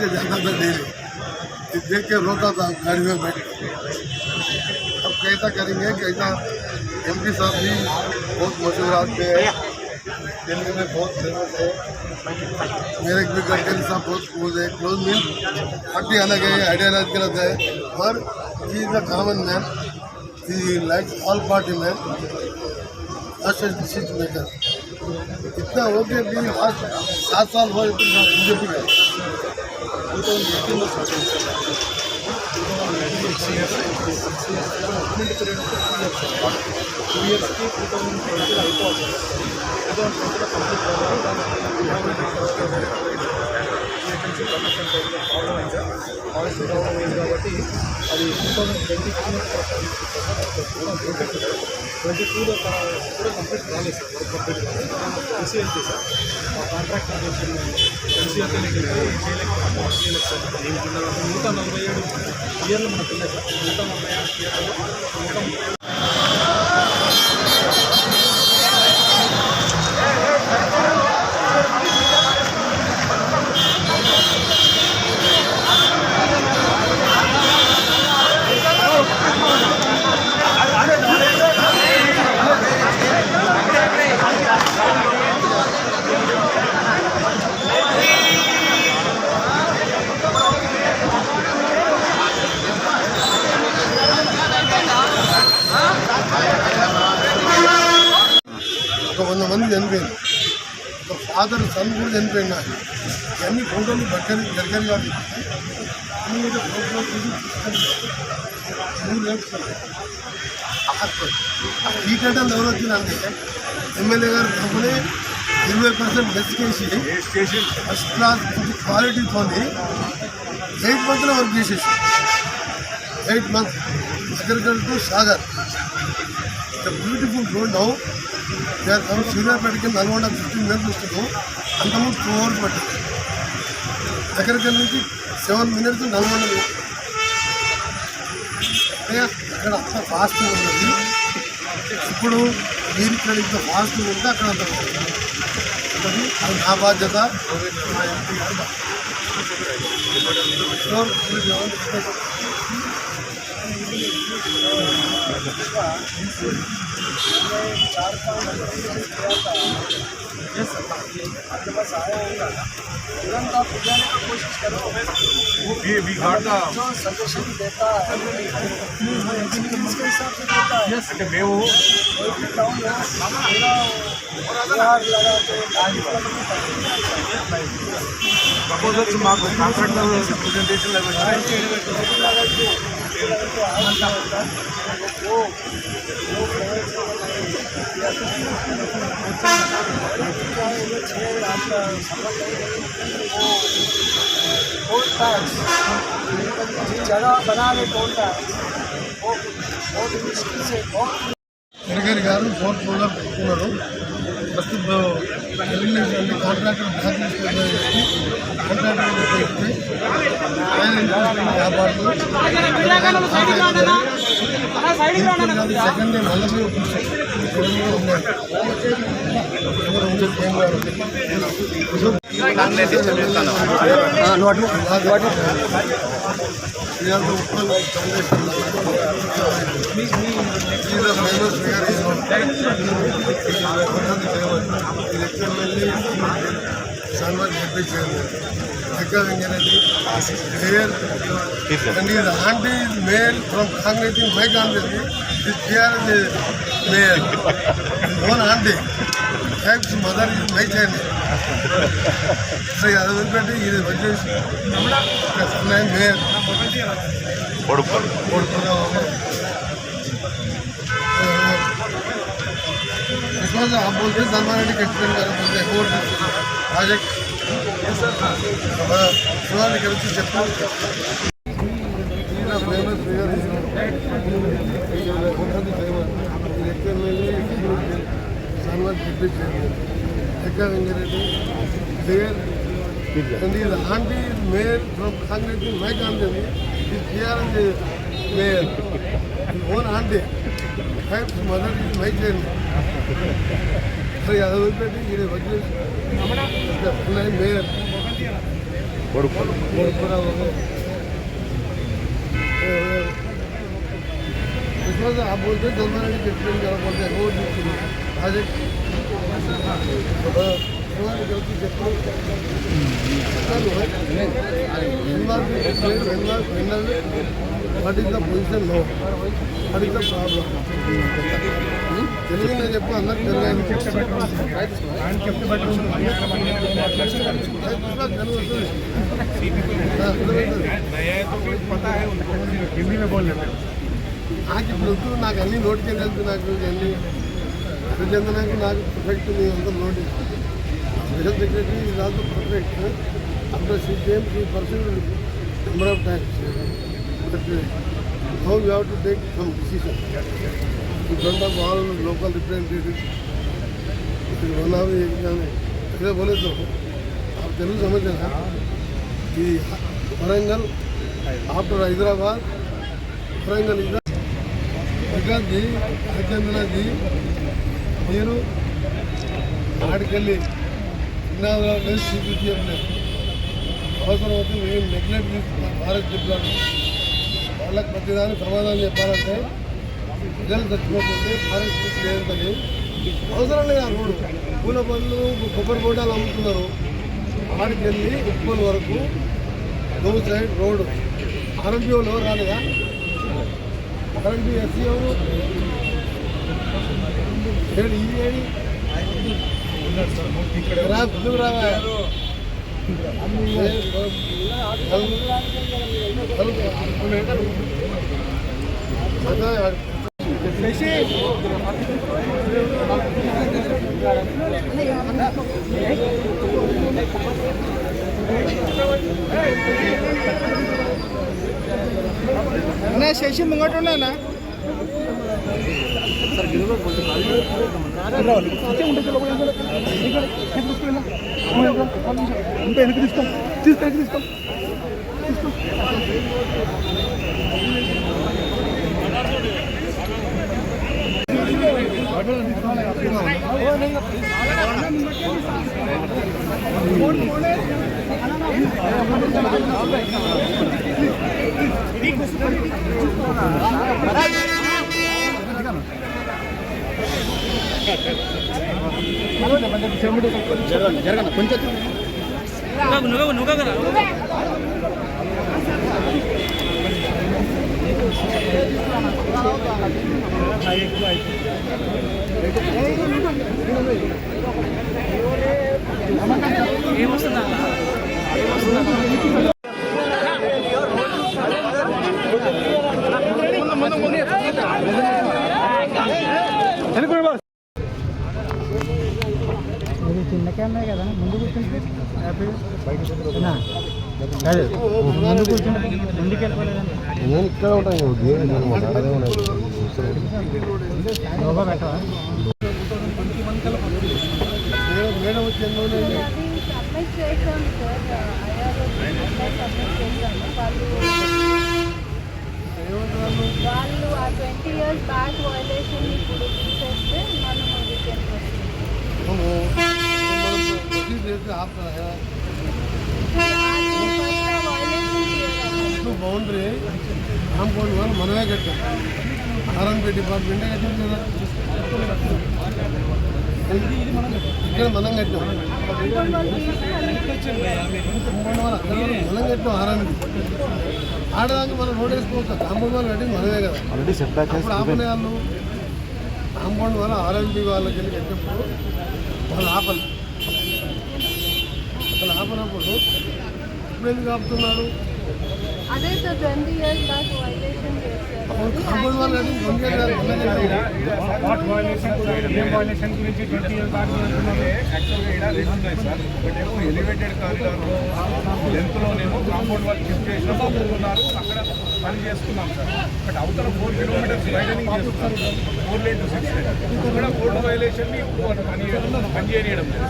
से जाता था डेली देख के रोता था गाड़ी में बैठ अब कैसा करेंगे कैसा? एम पी साहब भी बहुत मशहूर आदमी है। दिल्ली में बहुत फ़ेमस है। मेरे भी गडकरी साहब बहुत क्लोज है। क्लोज मीन पार्टी अलग है आइडियालॉजी गलत है। पर he is a common man he likes all party man decision maker इतना हो गया भी आज सात साल हुआ बीजेपी का టూ థౌజండ్ ఎయిటీన్లో స్టార్ట్ అయింది సార్ టూ ఇయర్స్కి టూ థౌజండ్ ట్వంటీలో అయిపోవాలి టూ థౌజండ్ ట్వంటీలో కంప్లీట్ వేకెన్సీ ప్రొఫెషన్ టైంలో ప్రాబ్లం అయింది సార్ పాలసీ ప్రాబ్లం అయింది కాబట్టి అది టూ థౌజండ్ ట్వంటీ ట్వంటీ టూలో కూడా కంప్లీట్ కాలేదు sir work complete NCLT sir. ఆ కాంట్రాక్ట్ ఎన్సీఎల్టీ చేయలేకపోతే మిగతా నలభై ఏడు ఇయర్లు మనకు ఉన్నాయి సార్. మిగతా నలభై ఏడు ఇయర్లు మంది చనిపోయింది. ఒక ఫాదర్ సన్ కూడా చనిపోయినా ఇవన్నీ ఫోటోలు దగ్గర దగ్గర గారు ఈ గంటలు ఎవరు వచ్చిందంటే ఎమ్మెల్యే గారు కంపెనీ ఇరవై పర్సెంట్ బెస్ట్ చేసి ఫస్ట్ క్లాస్ క్వాలిటీతో ఎయిట్ మంత్లో వర్క్ చేసేసి eight months. Agriculture to Sagar the beautiful road now they come సూర్యాపేటకి Nalgonda fifteen minutes వస్తున్నాం అంతకుముందు టూ అవర్స్ పట్టింది. అక్కడికి నుంచి సెవెన్ మినిట్స్ నల్గొండ అక్కడ అంత ఫాస్ట్ ఉన్నది. ఇప్పుడు మీరు ఇక్కడ ఇంత ఫాస్ట్ ఉంటే అక్కడ అంత అది నా బాధ్యత. మా ఎంపీ चार पाँच किया था। आपके पास आया होगा तुरंत आप बुझाने का कोशिश करो ये बिगाड़ का जो सजेशन देता है एक्सपीरियंस के हिसाब से देता है यस मैं वो टाउन यहाँ मेरा बिहार लगा के प्रपोजल मार्क कॉन्ट्रैक्ट प्रेजेंटेशन लगा टोल टैक्स जगह बना रहे टोल टैक्स वो बहुत मुश्किल से बहुत గడ్కరీ గారు ఫోర్త్ ఫ్లోర్ పెట్టుకున్నారు first elimination contractor blacklist contractor పెట్టి ఆయన ఇంట్రెస్ట్ వ్యాపారులు సెకండ్ డే మళ్ళీ ఉన్నాయి ఎవరు Dhika Vengareddy, here, uh, and his aunt is male from Congress in my country. His fear is male. His own aunt, his mother is my child. So, other than that, he is very son and male. Odupur. Odupur. This was a Abul Dharma Reddy Kitchen project. रेडी हाडी mother is my mother doctor Yadavbhai જેને વકીલ ફૂલાઈ mayor આ બોલતો ધર્મારાણી કેટલી બોલતા બહુ દુઃખ આજે What is the position now? What is the problem? తెలుగులో చెప్పు అందరికి హిందీ నాకు ఇప్పుడు వద్దు నాకు అన్ని నోటికి వెళ్తుంది నాకు అన్ని అభిచందనానికి నాకు పర్ఫెక్ట్ మీ అందరూ నోటి special secretary is also perfect after she came she person number of times how you have to take some decision. We don't have all local representatives. It is ఇదే పోలేదు తెలుగు సమస్యనా ఈ వరంగల్ ఆఫ్టర్ హైదరాబాద్ వరంగల్ ఇదండి రాజేంద్రనాథ్జీ మీరు ఆడికెళ్ళి ఇన్నాళ్ళు స్వీకృతి లేదు అవసరం అయితే మేము నెగ్లెక్ట్ చేస్తున్నాం. భారత్ చెప్పాను వాళ్ళకి ప్రతిదానికి సమాధానం చెప్పాలంటే ప్రజలు చచ్చిపోతుంటే భారత్ లేదని అవసరం లేదు ఆ రోడ్డు పూల పళ్ళు కొబ్బరి బోటాలు అమ్ముతున్నారు ఆడికి వెళ్ళి ఉప్పల వరకు దో సైడ్ రోడ్డు ఆర్ఎంపీఓలో రాలేదా ఆర్ఎంపీ ఎస్సీ ఎవరు ఏడు ఈ ఏడి రా ముందుకు రావా అన్నా శశి ముంగట ఉన్నా ఇంకా వెనక్కి తీసుకో తీసుకో వెనక్కి తీసుకో జరగన కొంచెం నువ్వు నువ్వు కదా. 英語してたな。సబ్మిట్ చేశాము వాళ్ళు వాళ్ళు ఆ ట్వంటీ ఇయర్స్ బ్యాక్ వైలేషన్ ఇప్పుడు కాంపౌండ్ వాళ్ళు మనమే కట్టాం. ఆర్ఎన్పి డిపార్ట్మెంటే కట్టాం కదా. ఇక్కడ మనం కట్టాం. కాంపౌండ్ వాళ్ళు అక్కడ వాళ్ళు మనం కట్టాం ఆర్ఎన్పి ఆడదానికి మనం రోడ్ వేసుకోవచ్చు. కాంపౌండ్ వాళ్ళు కట్టింది మనమే కదా. అప్పుడు ఆపలే వాళ్ళు. కాంపౌండ్ వాళ్ళు ఆర్ఎన్పి వాళ్ళకి వెళ్ళి కట్టినప్పుడు వాళ్ళు ఆపలు. అసలు ఆపనప్పుడు ఇప్పుడు ఎందుకు ఆపుతున్నారు? అదే sir twenty years back violation violation గురించి ట్వంటీ ఇయర్స్ బ్యాక్ యాక్చువల్గా ఇక్కడ రెండు ఉన్నాయి సార్. ఒకటేమో ఎలివేటెడ్ కారిడార్ లెంత్లోనేమో కాంపౌండ్ వాళ్ళు షిఫ్ట్ చేసినాం ఒప్పుకున్నారు అక్కడ పని చేసుకున్నాం సార్. బట్ అవతల ఫోర్ కిలోమీటర్స్ వైడనింగ్ చేస్తున్నారు. Four lane to six lane ఇక్కడ కోర్టు వైలేషన్ని వాళ్ళు పని పని చేయనియడం లేదు